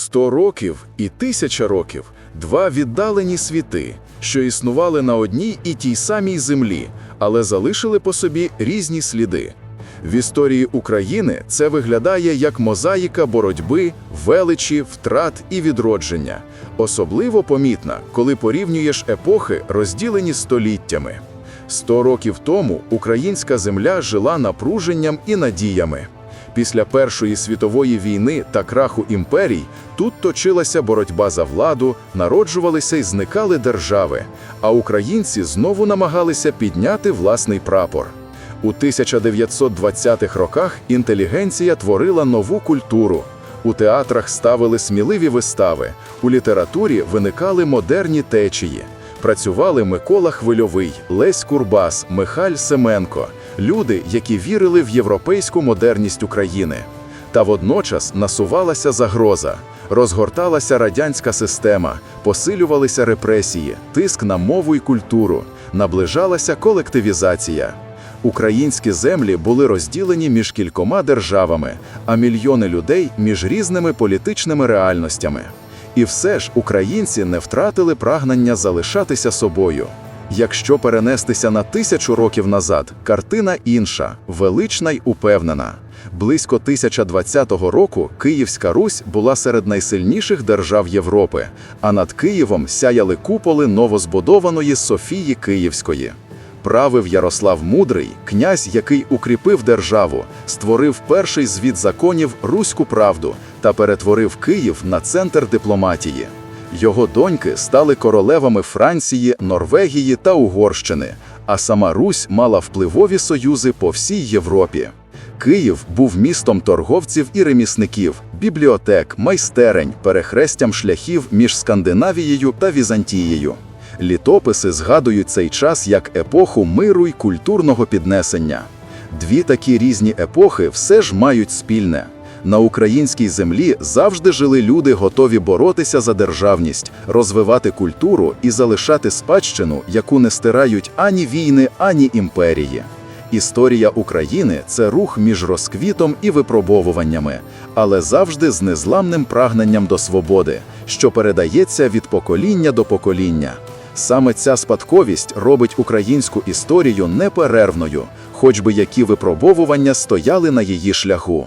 Сто років і тисяча років два віддалені світи, що існували на одній і тій самій землі, але залишили по собі різні сліди. В історії України це виглядає як мозаїка боротьби, величі, втрат і відродження. Особливо помітна, коли порівнюєш епохи, розділені століттями. Сто років тому українська земля жила напруженням і надіями. Після Першої світової війни та краху імперій тут точилася боротьба за владу, народжувалися і зникали держави, а українці знову намагалися підняти власний прапор. У 1920-х роках інтелігенція творила нову культуру. У театрах ставили сміливі вистави, у літературі виникали модерні течії. Працювали Микола Хвильовий, Лесь Курбас, Михаль Семенко – люди, які вірили в європейську модерність України. Та водночас насувалася загроза, розгорталася радянська система, посилювалися репресії, тиск на мову і культуру, наближалася колективізація. Українські землі були розділені між кількома державами, а мільйони людей між різними політичними реальностями. І все ж українці не втратили прагнення залишатися собою. Якщо перенестися на тисячу років назад, картина інша, велична й упевнена. Близько 1020 року Київська Русь була серед найсильніших держав Європи, а над Києвом сяяли куполи новозбудованої Софії Київської. Правив Ярослав Мудрий, князь, який укріпив державу, створив перший звіт законів Руську правду та перетворив Київ на центр дипломатії. Його доньки стали королевами Франції, Норвегії та Угорщини, а сама Русь мала впливові союзи по всій Європі. Київ був містом торговців і ремісників, бібліотек, майстерень, перехрестям шляхів між Скандинавією та Візантією. Літописи згадують цей час як епоху миру й культурного піднесення. Дві такі різні епохи все ж мають спільне. На українській землі завжди жили люди, готові боротися за державність, розвивати культуру і залишати спадщину, яку не стирають ані війни, ані імперії. Історія України це рух між розквітом і випробовуваннями, але завжди з незламним прагненням до свободи, що передається від покоління до покоління. Саме ця спадковість робить українську історію неперервною, хоч би які випробовування стояли на її шляху.